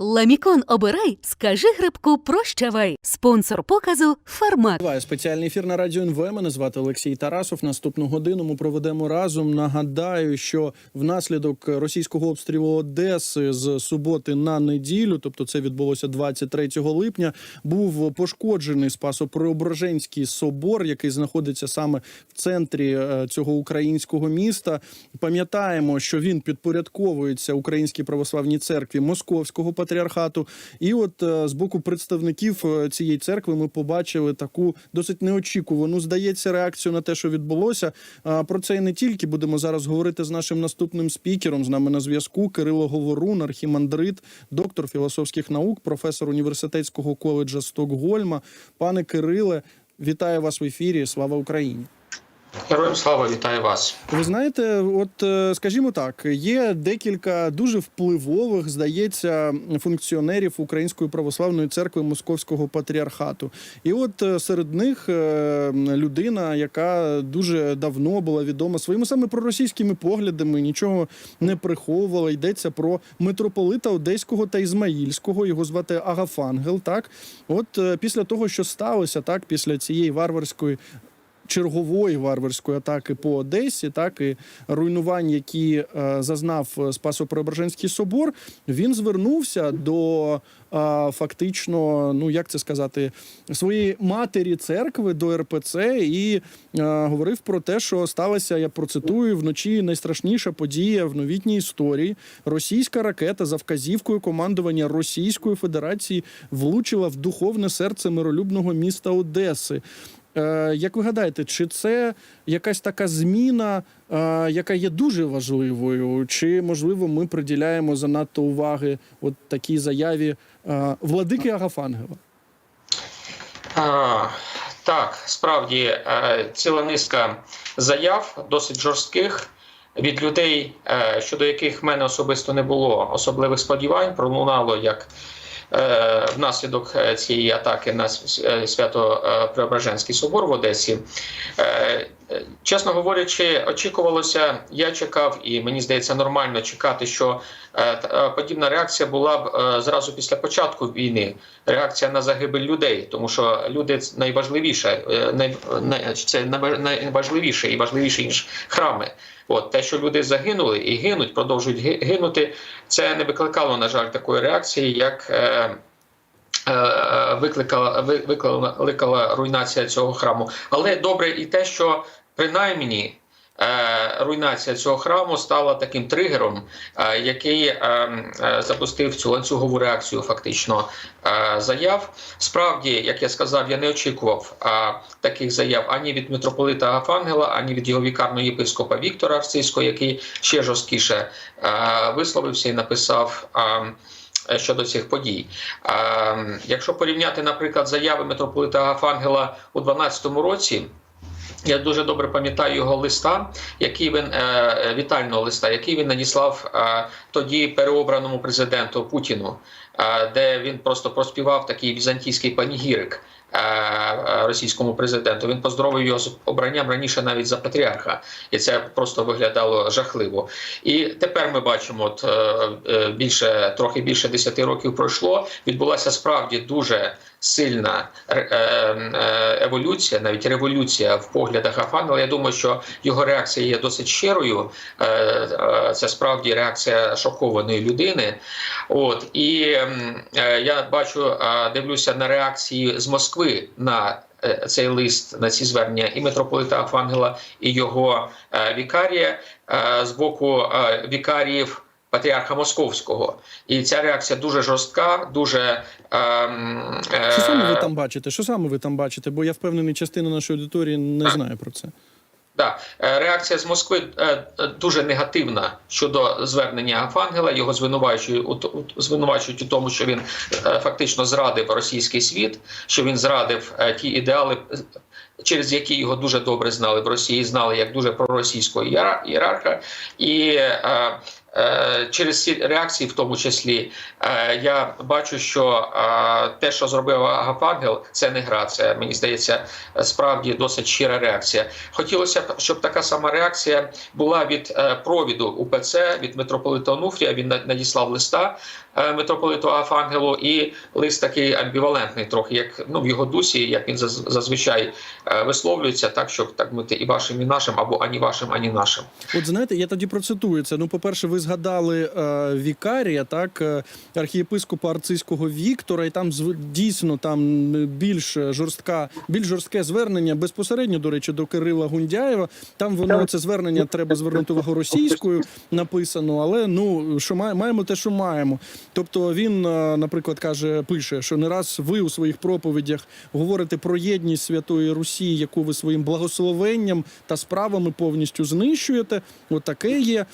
Ламікон обирай, скажи грибку прощавай. Спонсор показу Фармак. Триває спеціальний ефір на радіо НВ. Мене звати Олексій Тарасов. Наступну годину ми проведемо разом. Нагадаю, що внаслідок російського обстрілу Одеси з суботи на неділю, тобто це відбулося 23 липня, був пошкоджений Спасо-Преображенський собор, який знаходиться саме в центрі е, цього українського міста. Пам'ятаємо, що він підпорядковується Українській православній церкві Московського патріархату. І от е, з боку представників е, цієї церкви ми побачили таку досить неочікувану, здається, реакцію на те, що відбулося. Про це і не тільки будемо зараз говорити з нашим наступним спікером. З нами на зв'язку Кирило Говорун, архімандрит, доктор філософських наук, професор університетського коледжа Стокгольма. Пане Кириле, вітаю вас в ефірі. Слава Україні! Героям слава вітаю вас. Ви знаєте, от е, скажімо так, є декілька дуже впливових, здається, функціонерів Української православної церкви Московського патріархату. І от е, серед них е, людина, яка дуже давно була відома своїми саме проросійськими поглядами, нічого не приховувала. Йдеться про митрополита Одеського та Ізмаїльського. Його звати Агафангел. Так, от після того, що сталося, так після цієї варварської чергової варварської атаки по Одесі, так і руйнувань, які е, зазнав Спасо-Преображенський собор, він звернувся до е, фактично, ну як це сказати, своєї матері церкви до РПЦ і е, говорив про те, що сталося, я процитую, вночі найстрашніша подія в новітній історії. Російська ракета за вказівкою командування Російської Федерації влучила в духовне серце миролюбного міста Одеси. Е, Як ви гадаєте, чи це якась така зміна, е, яка є дуже важливою, чи можливо ми приділяємо занадто уваги от такій заяві е, владики Агафангела? А, так, справді ціла низка заяв, досить жорстких від людей, щодо яких в мене особисто не було особливих сподівань, пролунало як. Е, Внаслідок е, цієї атаки на е, Свято-Преображенський собор в Одесі, чесно говорячи, очікувалося, я чекав, і мені здається, нормально чекати, що подібна реакція була б зразу після початку війни. Реакція на загибель людей, тому що люди найважливіше, най, най, це найважливіше і важливіше ніж храми. От те, що люди загинули і гинуть, продовжують ги- гинути, це не викликало, на жаль, такої реакції, як. Е, е, Викликала викликала руйнація цього храму, але добре і те, що принаймні руйнація цього храму стала таким тригером, е, який е, е, запустив цю ланцюгову реакцію фактично е, заяв. Справді, як я сказав, я не очікував е, таких заяв ані від митрополита Агафангела, ані від його вікарного єпископа Віктора Арцизького, який ще жорсткіше е, висловився і написав. е, Щодо цих подій, Е, якщо порівняти, наприклад, заяви митрополита Агафангела у 12-му році, я дуже добре пам'ятаю його листа, який він е, вітального листа, який він надіслав е, тоді переобраному президенту Путіну, е, де він просто проспівав такий візантійський панігірик. е, е, Російському президенту він поздоровив його з обранням раніше навіть за патріарха, і це просто виглядало жахливо. І тепер ми бачимо, от е, е, більше трохи більше 10 років пройшло. Відбулася справді дуже сильна ре- е, е, еволюція, навіть революція в поглядах Афангела. Я думаю, що його реакція є досить щирою. Е, е, Це справді реакція шокованої людини. От і е, я бачу, е, дивлюся на реакції з Москви на. е, Цей лист на ці звернення і митрополита Афангела, і його е, вікарія е, з боку е, вікаріїв патріарха Московського, і ця реакція дуже жорстка, дуже е, Що саме ви там бачите? Що саме ви там бачите? Бо я впевнений, частина нашої аудиторії не знає про це. Да, Е, реакція з Москви е, е, дуже негативна щодо звернення Агафангела. Його звинувачують звинувачують у тому, що він е, фактично зрадив російський світ, що він зрадив е, ті ідеали, е, через які його дуже добре знали в Росії, знали як дуже проросійського ієра- ієрарха. І е, е, через ці реакції, в тому числі, е, я бачу, що е, те, що зробив Агафангел, це не гра. Це мені здається справді досить щира реакція. Хотілося б, щоб така сама реакція була від е, провіду УПЦ, від митрополита Онуфрія. Він надіслав листа е, митрополиту Афангелу, і лист такий амбівалентний, трохи як ну в його дусі, як він заз- зазвичай е, висловлюється, так що так мити і вашим, і нашим, або ані вашим, ані нашим. От знаєте, я тоді процитую це. Ну, по-перше, ви згадали е, вікарія, так, е, архієпископа арцизького Віктора, і там дійсно там більш жорстка, більш жорстке звернення безпосередньо, до речі, до Кирила Гундяєва. Там воно це звернення треба звернути увагу російською написано, але ну що має- маємо те, що маємо. Тобто він, е, наприклад, каже, пише, що не раз ви у своїх проповідях говорите про єдність Святої Русі, яку ви своїм благословенням та справами повністю знищуєте. От є.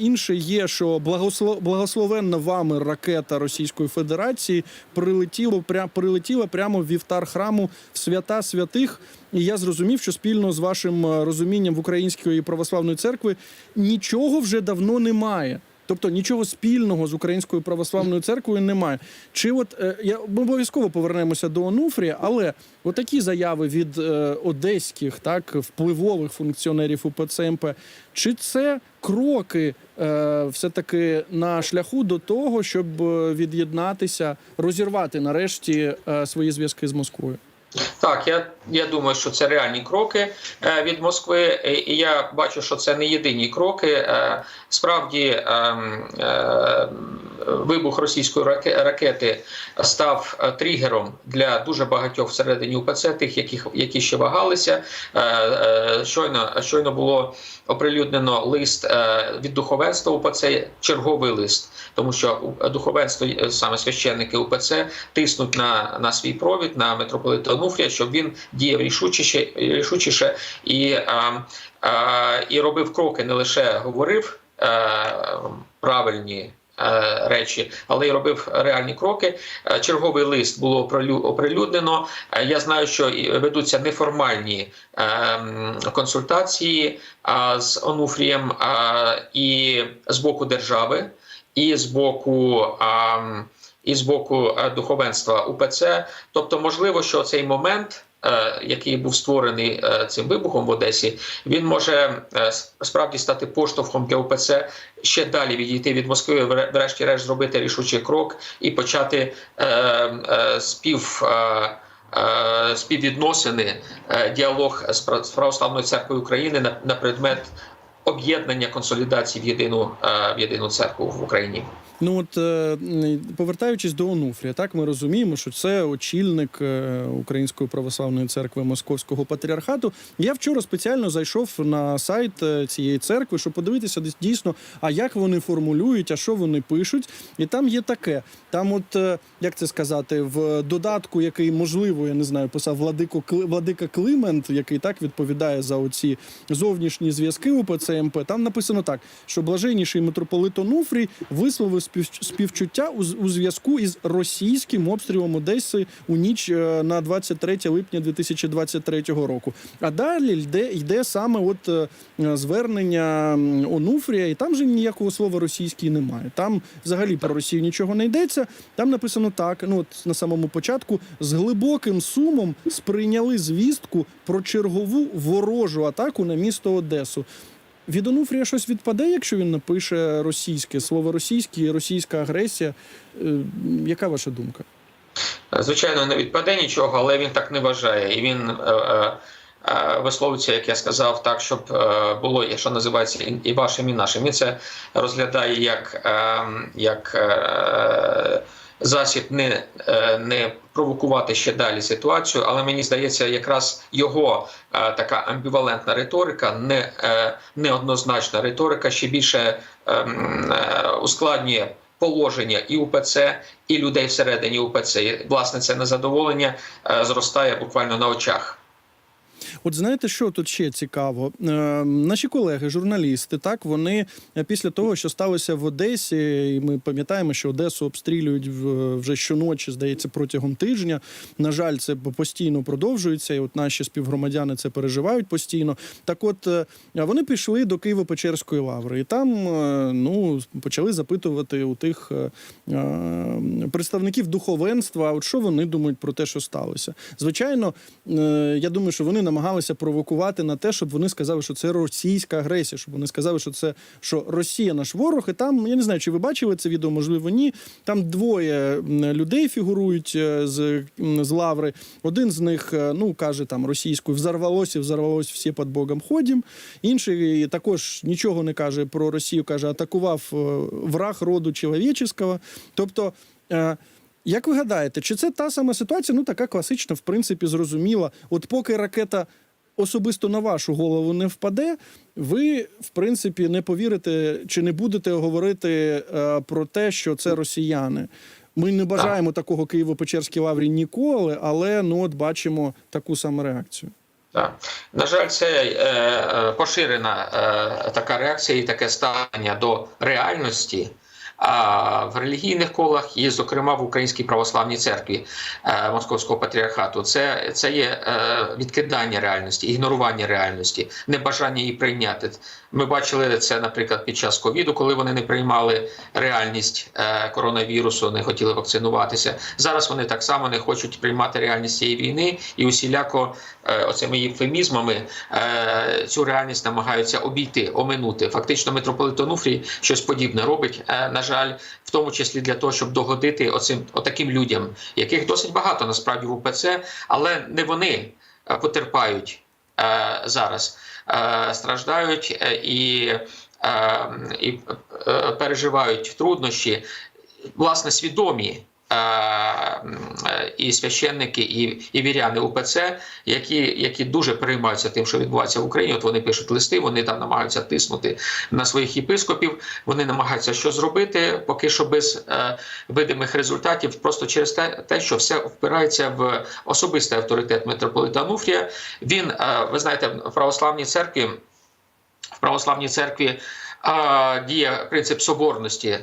Інше є, що благослов... благословенна вами ракета Російської Федерації прилетіло пря... прилетіла прямо в вівтар храму в свята святих. І я зрозумів, що спільно з вашим е, розумінням в Української православної церкви нічого вже давно немає. Тобто нічого спільного з українською православною церквою немає. Чи от е, я ми обов'язково повернемося до Онуфрія, але отакі заяви від е, одеських, так впливових функціонерів УПЦ МП, чи це кроки е, все таки на шляху до того, щоб від'єднатися, розірвати нарешті свої зв'язки з Москвою? Так, я, я думаю, що це реальні кроки е, від Москви, і я бачу, що це не єдині кроки. Е, Справді е, е, вибух російської раке- ракети став е, тригером для дуже багатьох всередині УПЦ, тих, яких які ще вагалися. Е, е, Щойно щойно було оприлюднено лист е, від духовенства УПЦ, черговий лист, тому що духовенство, саме священники УПЦ, тиснуть на, на свій провід на митрополита Онуфрія, щоб він діяв рішучіше, рішучіше і, а, а, і робив кроки, не лише говорив е, правильні. е, Речі, але й робив реальні кроки. Е, Черговий лист було оприлю- оприлюднено. Я знаю, що ведуться неформальні консультації з Онуфрієм і з боку держави, і з боку. І з боку е, духовенства УПЦ. Тобто, можливо, що цей момент, е, який був створений е, цим вибухом в Одесі, він може справді стати поштовхом для УПЦ ще далі відійти від Москви, вре- врешті-решт зробити рішучий крок і почати спів. Співвідносини, діалог з пра- православною церквою України на, предмет об'єднання консолідації в єдину в єдину церкву в Україні. Ну от е, повертаючись до Онуфрія, так ми розуміємо, що це очільник е, Української православної церкви Московського патріархату. Я вчора спеціально зайшов на сайт е, цієї церкви, щоб подивитися дійсно, а як вони формулюють, а що вони пишуть. І там є таке. Там, от як це сказати, в додатку, який можливо, я не знаю, писав Владико Владика Климент, який так відповідає за оці зовнішні зв'язки УПЦ МП. Там написано так, що блаженніший митрополит Онуфрій висловив співчуття у, зв'язку із російським обстрілом Одеси у ніч е, на 23 липня 2023 року. А далі йде, йде саме от е, звернення Онуфрія, і там же ніякого слова російський немає. Там взагалі про Росію нічого не йдеться. Там написано так: ну от на самому початку з глибоким сумом сприйняли звістку про чергову ворожу атаку на місто Одесу. Від Онуфрія щось відпаде, якщо він напише російське слово російське, російська агресія. Е, Яка ваша думка? Звичайно, не відпаде нічого, але він так не вважає. І він е, е, е, висловиться, як я сказав, так, щоб е, було, якщо називається і вашим, і нашим. Він це розглядає як, е, як е, засіб не, е, не провокувати ще далі ситуацію, але мені здається, якраз його е, така амбівалентна риторика, не, е, неоднозначна риторика, ще більше е, е, ускладнює положення і УПЦ, і людей всередині УПЦ. І, власне, це незадоволення зростає буквально на очах. От знаєте, що тут ще цікаво? Е, наші колеги, журналісти, так вони е, після того, що сталося в Одесі, і ми пам'ятаємо, що Одесу обстрілюють вже щоночі, здається, протягом тижня. На жаль, це постійно продовжується, і от наші співгромадяни це переживають постійно. Так, от е, вони пішли до Києво-Печерської лаври, і там е, ну почали запитувати у тих представників духовенства, от що вони думають про те, що сталося. Звичайно, я думаю, що вони намагалися провокувати на те, щоб вони сказали, що це російська агресія, щоб вони сказали, що це що Росія наш ворог. І там я не знаю, чи ви бачили це відео, можливо, ні. Там двоє людей фігурують е, з, з лаври. Один з них е, ну каже там російською взорвалося, взорвалось всі під Богом ходім. Інший також нічого не каже про Росію, каже, атакував е, враг роду чоловіческого. Тобто. Як ви гадаєте, чи це та сама ситуація? Ну така класична, в принципі, зрозуміла. От поки ракета особисто на вашу голову не впаде, ви в принципі не повірите чи не будете говорити е, про те, що це росіяни. Ми не бажаємо такого Києво-Печерській лаврі ніколи, але ну от бачимо таку саму реакцію. Так. На жаль, це е, е, поширена е, така реакція і таке ставлення до реальності. В релігійних колах і, зокрема, в Українській православній церкві е, Московського патріархату, це, це є е, відкидання реальності, ігнорування реальності, небажання її прийняти. Ми бачили це, наприклад, під час ковіду, коли вони не приймали реальність е, коронавірусу, не хотіли вакцинуватися. Зараз вони так само не хочуть приймати реальність цієї війни і усіляко е, оцими євфемізмами е, цю реальність намагаються обійти, оминути. Фактично, митрополит Онуфрій щось подібне робить. На жаль, в тому числі для того, щоб догодити оцим отаким людям, яких досить багато насправді в УПЦ, але не вони потерпають зараз, страждають е, і, е, і е, переживають труднощі, власне, свідомі. І священники, і, і віряни УПЦ, які, які дуже переймаються тим, що відбувається в Україні. От вони пишуть листи, вони там намагаються тиснути на своїх єпископів. Вони намагаються що зробити, поки що без е, видимих результатів, просто через те, те, що все впирається в особистий авторитет митрополита Ануфрія. Він, е, ви знаєте, в православній церкві. В православній церкві діє принцип соборності,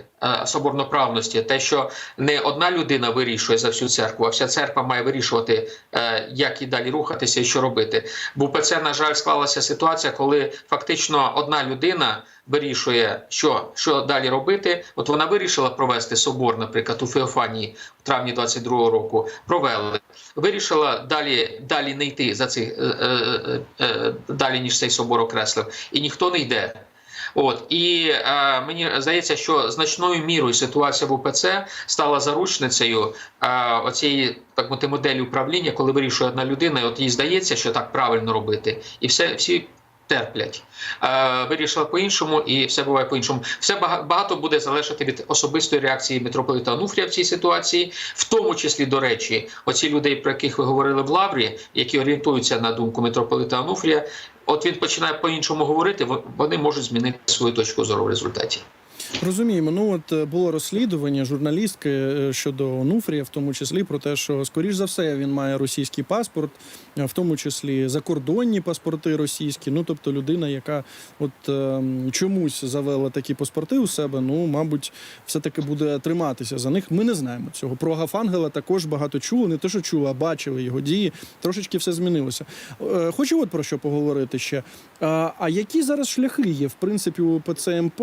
соборноправності, те, що не одна людина вирішує за всю церкву, а вся церква має вирішувати, е, як і далі рухатися і що робити. Бо ПЦ, на жаль, склалася ситуація, коли фактично одна людина вирішує, що, що далі робити. От вона вирішила провести собор, наприклад, у Феофанії в травні 22-го року. Провели. Вирішила далі, далі не йти за цих е, е, е, далі, ніж цей собор окреслив, і ніхто не йде. От і е, мені здається, що значною мірою ситуація в УПЦ стала заручницею е, оцієї так мовити, моделі управління, коли вирішує одна людина, і от їй здається, що так правильно робити, і все всі. Терплять, е, вирішила по-іншому, і все буває по-іншому. Все багато буде залежати від особистої реакції митрополита Онуфрія в цій ситуації, в тому числі, до речі, оці люди, про яких ви говорили в Лаврі, які орієнтуються на думку митрополита Онуфрія, от він починає по-іншому говорити, во- вони можуть змінити свою точку зору в результаті. Розуміємо. Ну от е, було розслідування журналістки е, щодо Онуфрія, в тому числі про те, що скоріш за все він має російський паспорт, е, в тому числі закордонні паспорти російські. Ну тобто людина, яка от е, чомусь завела такі паспорти у себе, ну мабуть, все таки буде триматися за них. Ми не знаємо цього. Про Гафангела також багато чули, не те, що чули, а бачили його дії. Трошечки все змінилося. Е, Хочу от про що поговорити ще. А, а які зараз шляхи є, в принципі, у ПЦМП?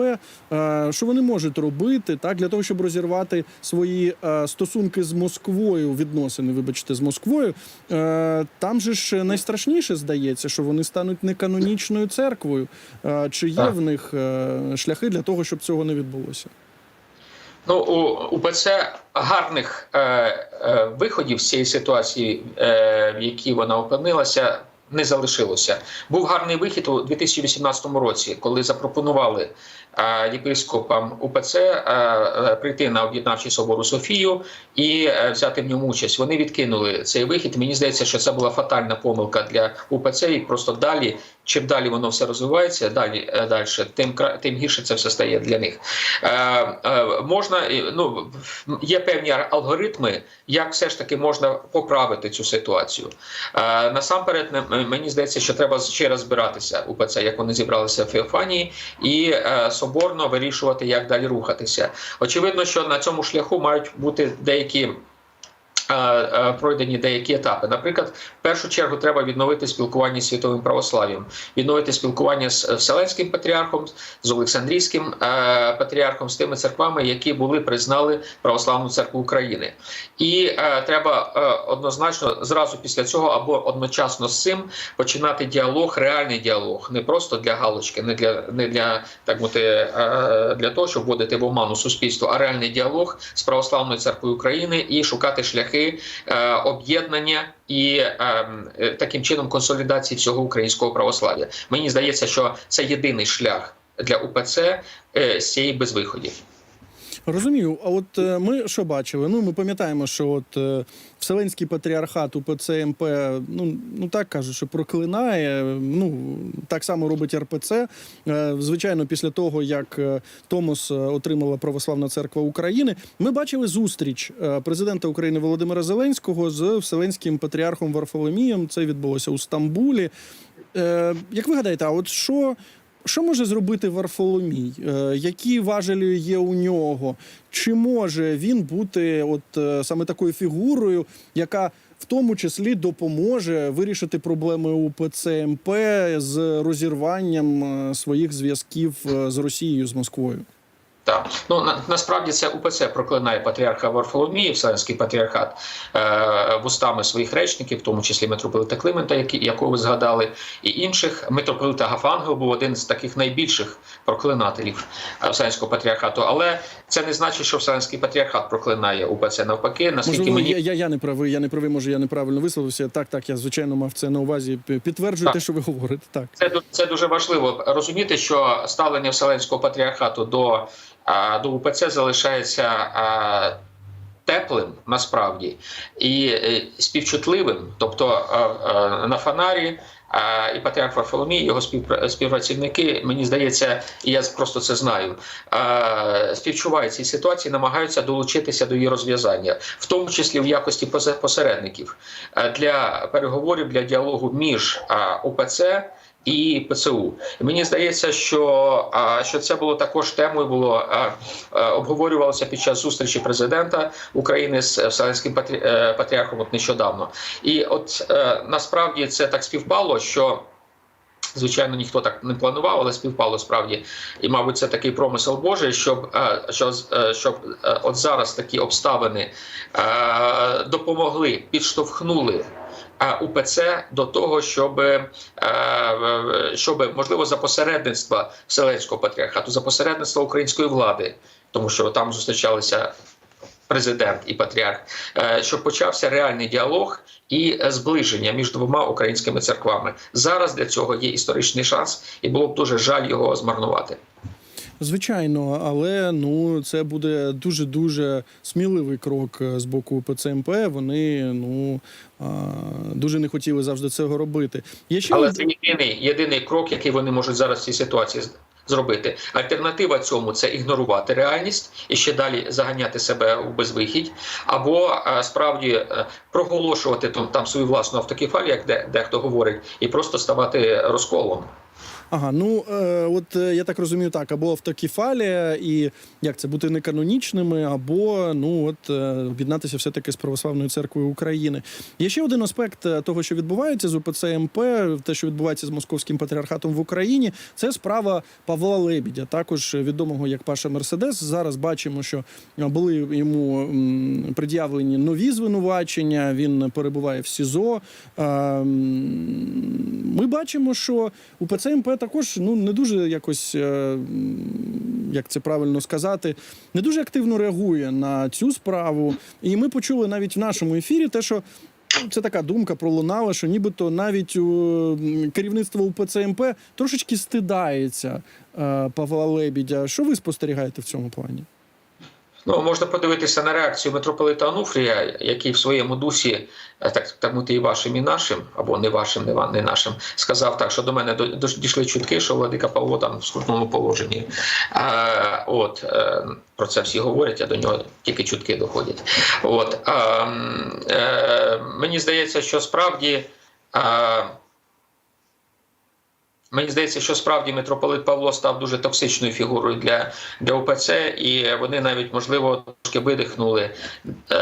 Е, Що вони можуть робити так для того, щоб розірвати свої е, стосунки з Москвою, відносини, вибачте, з Москвою? Е, Там же ж найстрашніше здається, що вони стануть неканонічною церквою. Е, Чи є Так. в них е, шляхи для того, щоб цього не відбулося? Ну, у УПЦ гарних е, е, виходів з цієї ситуації, е, в якій вона опинилася, не залишилося. Був гарний вихід у 2018 році, коли запропонували єпископам УПЦ прийти на об'єднавчий собору Софію і е, взяти в ньому участь. Вони відкинули цей вихід. Мені здається, що це була фатальна помилка для УПЦ, і просто далі. Чим далі воно все розвивається, далі е, далі, тим тим гірше це все стає для них. Е, е, можна ну є певні алгоритми, як все ж таки можна поправити цю ситуацію. Е, насамперед, мені здається, що треба ще раз у ПЦ, як вони зібралися в Феофанії, і е, соборно вирішувати, як далі рухатися. Очевидно, що на цьому шляху мають бути деякі пройдені деякі етапи. Наприклад, в першу чергу треба відновити спілкування з світовим православ'ям, відновити спілкування з Вселенським патріархом, з Олександрійським е, патріархом, з тими церквами, які були признали православну церкву України. І е, треба е, однозначно зразу після цього або одночасно з цим починати діалог, реальний діалог, не просто для галочки, не для не для так мовити, е, для того, щоб вводити в оману суспільство, а реальний діалог з православною церквою України і шукати шляхи е, об'єднання і е, е, таким чином консолідації всього українського православ'я. Мені здається, що це єдиний шлях для УПЦ е, з цієї безвиходів. Розумію. А от е, ми що бачили? Ну, ми пам'ятаємо, що от е, Вселенський патріархат УПЦ МП, ну, ну так кажуть, що проклинає. Ну так само робить РПЦ. Е, Звичайно, після того, як е, Томос е, отримала Православна церква України, ми бачили зустріч е, президента України Володимира Зеленського з Вселенським патріархом Варфоломієм. Це відбулося у Стамбулі. Е, Як ви гадаєте, а от що? Що може зробити Варфоломій? Е, які важелі є у нього? Чи може він бути от е, саме такою фігурою, яка в тому числі допоможе вирішити проблеми УПЦ МП з розірванням е, своїх зв'язків з Росією з Москвою? Так, ну на, насправді це УПЦ проклинає патріарха Варфоломія, Вселенський патріархат е, вустами своїх речників, в тому числі митрополита Климента, які, якого ви згадали, і інших. Митрополита Гафангел був один з таких найбільших проклинателів е, Вселенського патріархату. Але це не значить, що Вселенський патріархат проклинає УПЦ. Навпаки, наскільки Можливо, мені я, я, я не правий, я не правий, може я неправильно висловився. Так, так, я звичайно мав це на увазі. Підтверджую Так. те, що ви говорите. Так. Це це дуже важливо розуміти, що ставлення Вселенського патріархату до, до УПЦ залишається теплим насправді і співчутливим. Тобто на фонарі. І Патріарх Варфоломій, його співпра- співпрацівники, мені здається, і я просто це знаю, співчувають цій ситуації, намагаються долучитися до її розв'язання, в тому числі в якості посередників для переговорів, для діалогу між УПЦ і ПЦУ. Мені здається, що, що це було також темою, було обговорювалося під час зустрічі президента України з Вселенським е, патріархом от нещодавно. І от е, насправді це так співпало, що. Звичайно, ніхто так не планував, але співпало справді. І, мабуть, це такий промисел Божий, щоб, е, що, е, щоб е, от зараз такі обставини е, допомогли, підштовхнули е, УПЦ до того, щоб, е, е, щоб можливо за посередництва Вселенського патріархату, за посередництва української влади, тому що там зустрічалися президент і патріарх, е, щоб почався реальний діалог і зближення між двома українськими церквами. Зараз для цього є історичний шанс, і було б дуже жаль його змарнувати. Звичайно, але ну це буде дуже дуже сміливий крок е, з боку ПЦМП. Вони ну дуже не хотіли завжди цього робити. Є ще Але од- це єдиний, єдиний крок, який вони можуть зараз в цій ситуації зробити. Альтернатива цьому це ігнорувати реальність і ще далі заганяти себе у безвихідь, або е, справді е, проголошувати там, там свою власну автокефалію, як де, дехто говорить, і просто ставати розколом. Ага, ну е, от е, я так розумію, так, або автокефалія, і як це бути неканонічними, або ну от е, об'єднатися все-таки з православною церквою України. Є ще один аспект е, того, що відбувається з УПЦ МП, те, що відбувається з московським патріархатом в Україні, це справа Павла Лебідя, також відомого як Паша Мерседес. Зараз бачимо, що е, були йому пред'явлені нові звинувачення. Він перебуває в СІЗО. Е, Ми бачимо, що УПЦ МП також ну не дуже якось, е, як це правильно сказати, не дуже активно реагує на цю справу. І ми почули навіть в нашому ефірі те, що. Це така думка пролунала, що нібито навіть у керівництво УПЦ МП трошечки стидається е, Павла Лебідя. Що ви спостерігаєте в цьому плані? Ну, можна подивитися на реакцію митрополита Ануфрія, який в своєму дусі, е, так так мути і вашим, і нашим, або не вашим, не, не нашим, сказав так, що до мене дійшли чутки, що владика Павло там в скрутному положенні. А, от е, про це всі говорять, а до нього тільки чутки доходять. От а, е, мені здається, що справді. А, Мені здається, що справді митрополит Павло став дуже токсичною фігурою для, для ОПЦ, і вони навіть, можливо, трошки видихнули е-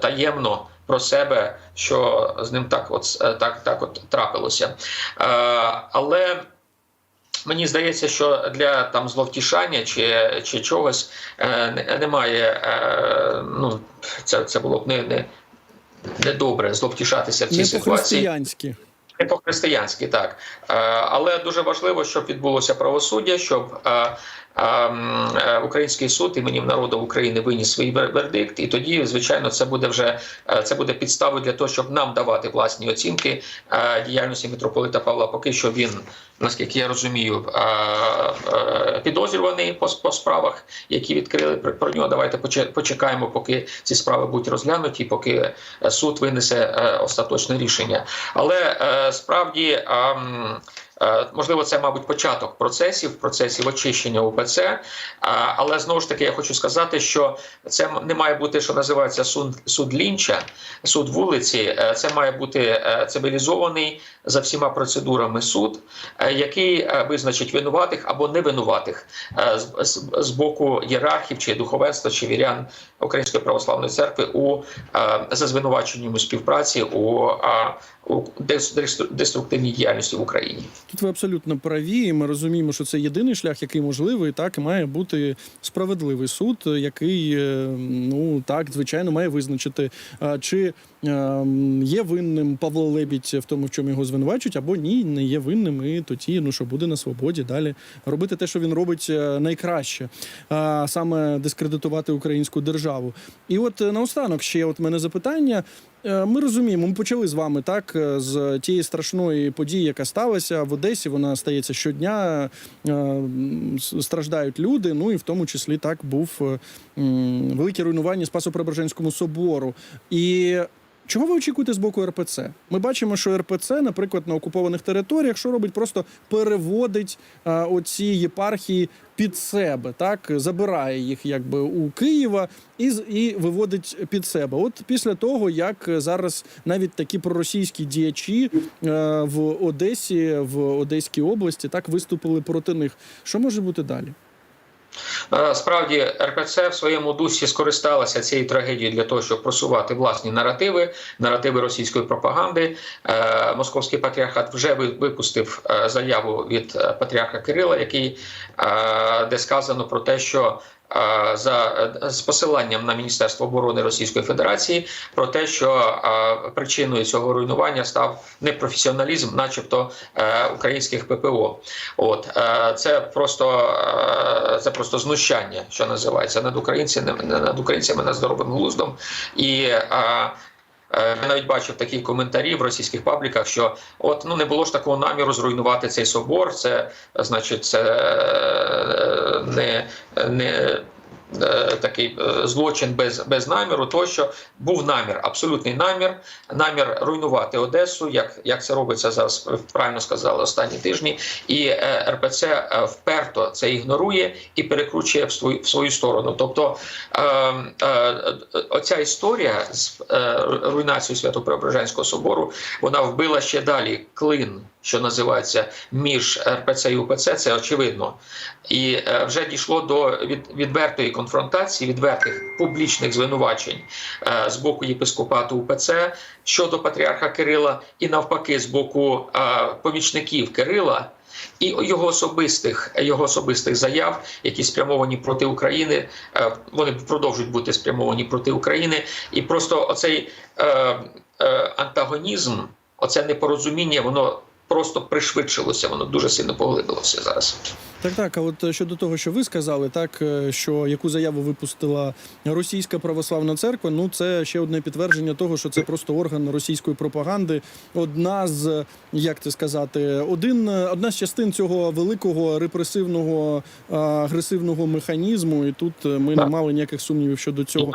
таємно про себе, що з ним так, от е, так, так от трапилося. Е, але Мені здається, що для там зловтішання чи, чи чогось е, немає. Е, ну, це, це було б не, не, не добре зловтішатися в цій Не ситуації. По-християнськи. Так. Е, Але дуже важливо, щоб відбулося правосуддя, щоб е, український суд іменем народу України виніс свій вер- вердикт, і тоді, звичайно, це буде вже е, це буде підставою для того, щоб нам давати власні оцінки е, діяльності митрополита Павла. Поки що він, наскільки я розумію, е, е, підозрюваний по, по справах, які відкрили про, нього. Давайте поче- почекаємо, поки ці справи будуть розглянуті, поки е, суд винесе е, остаточне рішення. Але е, справді. Е, Можливо, це, мабуть, початок процесів, процесів очищення УПЦ. Але знову ж таки, я хочу сказати, що це не має бути, що називається суд, суд лінча, суд вулиці. Е, Це має бути е, цивілізований за всіма процедурами суд, е, який е, визначить винуватих або невинуватих е, з, боку ієрархів чи духовенства чи вірян Української православної церкви у е, за звинуваченням у співпраці у, е, у деструктивній діяльності в Україні. Тут ви абсолютно праві. і Ми розуміємо, що це єдиний шлях, який можливий. Так і має бути справедливий суд, який е, ну так звичайно має визначити, чи е, є винним Павло Лебідь в тому, в чому його звинувачують, або ні, не є винним. І тоді ну що буде на свободі далі робити те, що він робить е, найкраще, а саме дискредитувати українську державу. І от наостанок ще от мене запитання. Е, Ми розуміємо, ми почали з вами так е, з тієї страшної події, яка сталася в Одесі. Вона стається щодня. е, Страждають люди. Ну і в тому числі так був велике руйнування Спасо-Преображенському собору. І Чого ви очікуєте з боку РПЦ? Ми бачимо, що РПЦ, наприклад, на окупованих територіях, що робить, просто переводить а, оці єпархії під себе, так забирає їх якби у Києва і, і виводить під себе. От після того, як зараз навіть такі проросійські діячі е, в Одесі, в Одеській області, так виступили проти них. Що може бути далі? Е, Справді РПЦ в своєму дусі скористалася цією трагедією для того, щоб просувати власні наративи, наративи російської пропаганди. Е, Московський патріархат вже випустив е, заяву від патріарха Кирила, який де сказано про те, що за е, з посиланням на Міністерство оборони Російської Федерації про те, що е, причиною цього руйнування став непрофесіоналізм, начебто е, українських ППО. От е, це просто е, це просто знущання, що називається над українцями, над українцями над здоровим глуздом. І е, е, я навіть бачив такі коментарі в російських пабліках, що от ну не було ж такого наміру зруйнувати цей собор. Це значить, це е, не, не е, такий е, злочин без, без наміру, тощо був намір, абсолютний намір, намір руйнувати Одесу, як, як це робиться зараз, правильно сказали останні тижні. І е, РПЦ е, вперто це ігнорує і перекручує в свою, в свою сторону. Тобто е, е, оця історія з е, руйнацією Свято-Преображенського собору вона вбила ще далі клин, що називається між РПЦ і УПЦ. Це очевидно. І е, вже дійшло до відвертої конфронтації, відвертих публічних звинувачень е, з боку єпископату УПЦ щодо патріарха Кирила, і навпаки, з боку е, помічників Кирила. І його особистих його особистих заяв, які спрямовані проти України, вони продовжують бути спрямовані проти України, і просто оцей е, е, антагонізм, оце непорозуміння, воно просто пришвидшилося, воно дуже сильно поглибилося зараз. Так, так. А от щодо того, що ви сказали, так е, що яку заяву випустила російська православна церква, ну це ще одне підтвердження того, що це просто орган російської пропаганди. Одна з як це сказати, один одна з частин цього великого репресивного агресивного механізму. І тут е, ми не мали ніяких сумнівів щодо цього.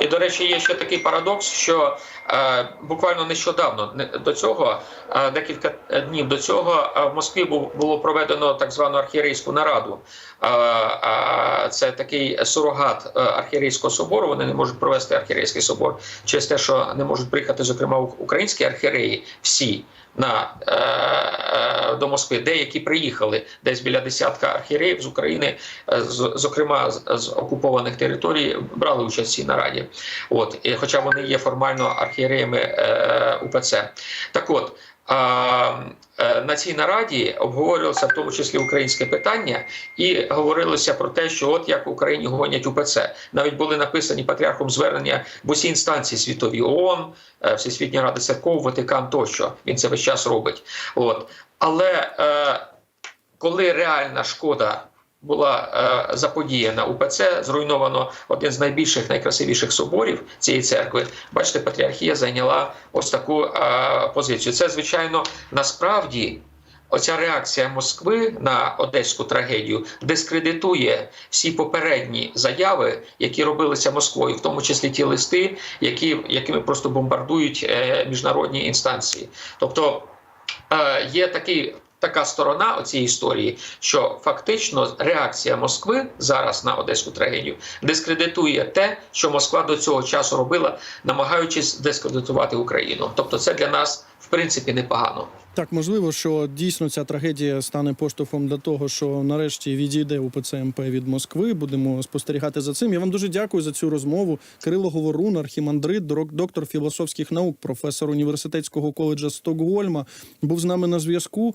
І, до речі, є ще такий парадокс, що е, буквально нещодавно не- до цього, е, декілька днів до цього, е, в Москві було проведено так звану архієрейську нараду. Е, е, це такий сурогат е, архієрейського собору. Вони не можуть провести архієрейський собор через те, що не можуть приїхати, зокрема, ук- українські архієреї всі. На е, е, до Москви. Деякі приїхали десь біля десятка архієреїв з України, е, з, зокрема з, з окупованих територій, брали участь в цій нараді. От, і, хоча вони є формально архієреями е, УПЦ. Так от. Е, на цій нараді обговорювалося в тому числі українське питання, і говорилося про те, що от як в Україні гонять УПЦ. Навіть були написані патріархом звернення в усі інстанції світові ООН, е, Всесвітня Ради церков, Ватикан тощо. Він це весь час робить. От. Але е, коли реальна шкода була е, заподіяна УПЦ, зруйновано один з найбільших, найкрасивіших соборів цієї церкви. Бачите, патріархія зайняла ось таку е, позицію. Це, звичайно, насправді. Оця реакція Москви на одеську трагедію дискредитує всі попередні заяви, які робилися Москвою, в тому числі ті листи, які, якими просто бомбардують е, міжнародні інстанції. Тобто е, є такий. Така сторона цієї історії, що фактично реакція Москви зараз на одеську трагедію дискредитує те, що Москва до цього часу робила, намагаючись дискредитувати Україну. Тобто, це для нас в принципі непогано. Так, можливо, що дійсно ця трагедія стане поштовхом для того, що нарешті відійде УПЦ МП від Москви. Будемо спостерігати за цим. Я вам дуже дякую за цю розмову. Кирило Говорун, архімандрит, доктор філософських наук, професор університетського коледжа Стокгольма, був з нами на зв'язку.